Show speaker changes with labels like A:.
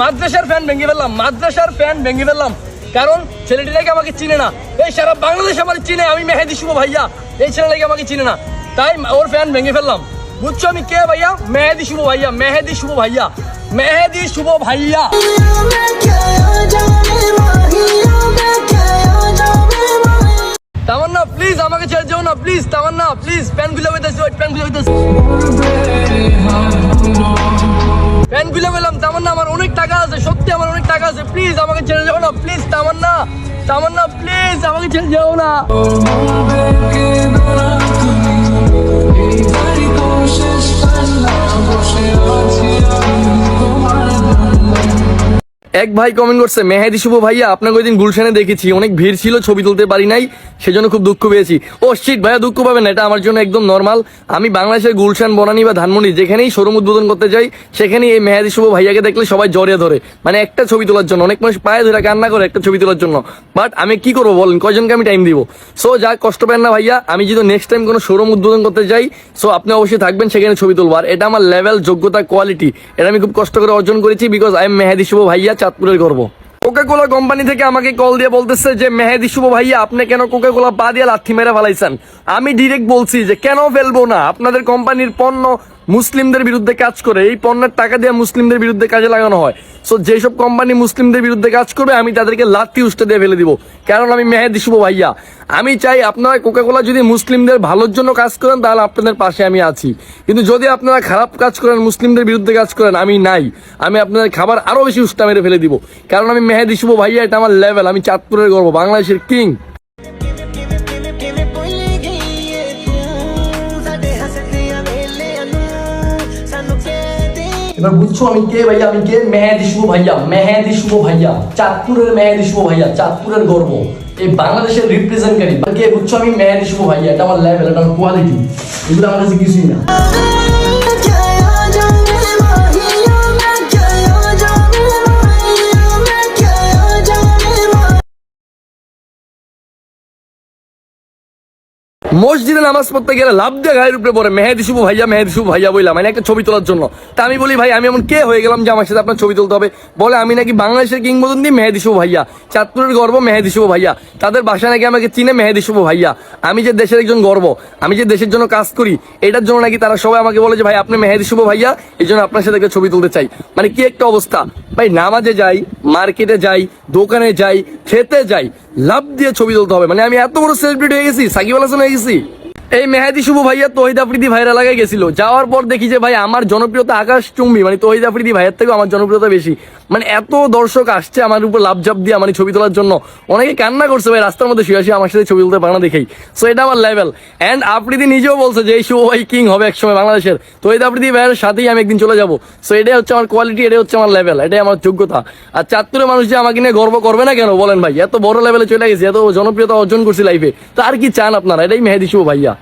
A: মাদ্রাসার ফ্যান ভেঙে ফেললাম, মাদ্রাসার ফ্যান ভেঙে ফেললাম। কারণ ছেলেটি ছেলেটিটাকে আমাকে চিনে না। এই সারা বাংলাদেশ আমার চিনে, আমি মেহেদি শুভ ভাইয়া। এই ছেলেটাকে আমাকে চিনে না। তাই ওর ফ্যান ভেঙে ফেললাম। বুঝছ আমি কে ভাইয়া? মেহেদি শুভ ভাইয়া, মেহেদি শুভ ভাইয়া, মেহেদি শুভ ভাইয়া। তামান্না প্লিজ আমাকে ছেড়ে না প্লিজ তামান্না প্লিজ প্যানগুলো হইতেছে, ওই হইতেছে। প্যানগুলো বললাম, তামান্না, আমার অনেক টাকা আছে, সত্যি আমার অনেক টাকা আছে প্লিজ আমাকে ছেড়ে যাও না প্লিজ তামান্না তামান্না প্লিজ আমাকে ছেড়ে যাও না। এক ভাই কমেন্ট করছে, মেহেদি শুভ ভাইয়া, আপনাকে ওই দিন গুলশানে দেখেছি। অনেক ভিড় ছিল, ছবি তুলতে পারি নাই, সেজন্য খুব দুঃখ পেয়েছি। ও শিট ভাইয়া দুঃখ পাবেন না, এটা আমার জন্য একদম নর্মাল আমি বাংলাদেশের গুলশান, বনানি বা ধানমন্ডি, যেখানেই শোরুম উদ্বোধন করতে যাই, সেখানেই এই মেহেদি শুভ ভাইয়াকে দেখলে সবাই জড়িয়ে ধরে। মানে একটা ছবি তোলার জন্য, অনেক মানুষ পায়ে ধরে কান্না করে একটা ছবি তোলার জন্য। বাট আমি কি করব বলেন, কয়জনকে আমি টাইম দিব? সো যা কষ্ট পেন না ভাইয়া, আমি যদি নেক্সট টাইম কোনো শোরুম উদ্বোধন করতে যাই সো আপনি অবশ্যই থাকবেন, সেখানে ছবি তুলবো। আর এটা আমার লেভেল যোগ্যতা কোয়ালিটি এটা আমি খুব কষ্ট করে অর্জন করেছি because I am Mehedi Shuvo ভাইয়া চাঁদপুরের গর্ব। কোকা কোলা কোম্পানি থেকে আমাকে কল দিয়ে বলতেছে যে, মেহেদি শুভ ভাইয়া, আপনি কেন কোকা কোলা পা দিয়ে লাথি মেরে ফেলাইছেন? আমি ডিরেক্ট বলছি যে, কেন ফেলব না? আপনাদের কোম্পানির পণ্য মুসলিমদের বিরুদ্ধে কাজ করে, এই পণ্যের টাকা দিয়ে মুসলিমদের বিরুদ্ধে কাজে লাগানো হয়। সো যেসব কোম্পানি মুসলিমদের বিরুদ্ধে কাজ করবে, আমি তাদেরকে লাথি উষ্টে দিয়ে ফেলে দিব। কারণ আমি মেহেদি শুভ ভাইয়া। আমি চাই আপনারা কোকাকোলা যদি মুসলিমদের ভালোর জন্য কাজ করেন, তাহলে আপনাদের পাশে আমি আছি। কিন্তু যদি আপনারা খারাপ কাজ করেন, মুসলিমদের বিরুদ্ধে কাজ করেন, আমি নাই। আমি আপনাদের খাবার আরও বেশি উষ্টা মেরে ফেলে দিব। কারণ আমি মেহেদি শুভ ভাইয়া, এটা আমার লেভেল আমি চাঁদপুরের গর্ব, বাংলাদেশের কিং এবার বুঝছ আমি কে ভাইয়া? আমি কে? মেহেদি শুভ ভাইয়া। মেহেদি শুভ ভাইয়া। চাঁদপুরের মেহেদি শুভ ভাইয়া। চাঁদপুরের গর্ব। এই বাংলাদেশের রিপ্রেজেন্টকারী কে বুঝছ আমি? মেহেদি শুভ ভাইয়া। এটা আমার লেভেল এটা আমার কোয়ালিটি এগুলো আমার কাছে কিছুই না। মসজিদে নামাজ পড়তে গেলে লাভ দিয়ে গায়ের উপরে পড়ে, মেহেদি শুভ ভাইয়া, মেহেদি শুভ ভাইয়া বললাম মানে একটা ছবি তোলার জন্য। তা আমি বলি, ভাই, আমি এমন কে হয়ে গেলাম যে আমার সাথে আপনার ছবি তুলতে হবে? বলে, আমি নাকি বাংলাদেশের কিংবদন্তি মেহেদি শুভ ভাইয়া, চাঁদপুরের গর্ব মেহেদি শুভ ভাইয়া, তাদের বাসা নাকি আমাকে চিনে মেহেদি শুভ ভাইয়া। আমি যে দেশের একজন গর্ব, আমি যে দেশের জন্য কাজ করি, এটার জন্য নাকি তারা সবাই আমাকে বলে যে, ভাই, আপনি মেহেদি শুভ ভাইয়া, এই জন্য আপনার সাথে ছবি তুলতে চাই। মানে কি একটা অবস্থা? ভাই নামাজে যাই, মার্কেটে যাই, দোকানে যাই, খেতে যাই, লাভ দিয়ে ছবি তুলতে হবে। মানে আমি এত বড় সেলিব্রিটি হয়ে গেছি, সাকিব আল হাসান হয়ে গেছি। এই মেহেদি শুভ ভাইয়া তহিদ আফ্রিদি ভাইরা লাগাই গেছিল। যাওয়ার পর দেখি যে ভাই আমার জনপ্রিয়তা আকাশ চুম্বি মানে তহিদ আফ্রিদি ভাইয়ের থেকেও আমার জনপ্রিয়তা বেশি। মানে এত দর্শক আসছে আমার উপর লাভ জাপ দিয়ে মানে ছবি তোলার জন্য। অনেকে কান্না করছে ভাই, রাস্তার মধ্যে শুয়ে শুয়ে আমার সাথে ছবি তুলতে পারে দেখেই। সো এটা আমার লেভেল অ্যান্ড আফ্রিদি নিজেও বলছে যে, এই শুভ ভাই কিং হবে একসময় বাংলাদেশের। তহিদ আফ্রিদি ভাইয়ের সাথেই আমি একদিন চলে যাব। সো এটাই হচ্ছে আমার কোয়ালিটি এটাই হচ্ছে আমার লেভেল এটাই আমার যোগ্যতা। আর চাঁদপুরের মানুষ যে আমাকে নিয়ে গর্ব করবে না কেন, বলেন ভাই? এত বড় লেভেলে চলে গেছে, এত জনপ্রিয়তা অর্জন করছি লাইফে তো আর কি চান আপনারা? এটাই মেহেদি শুভ ভাইয়া।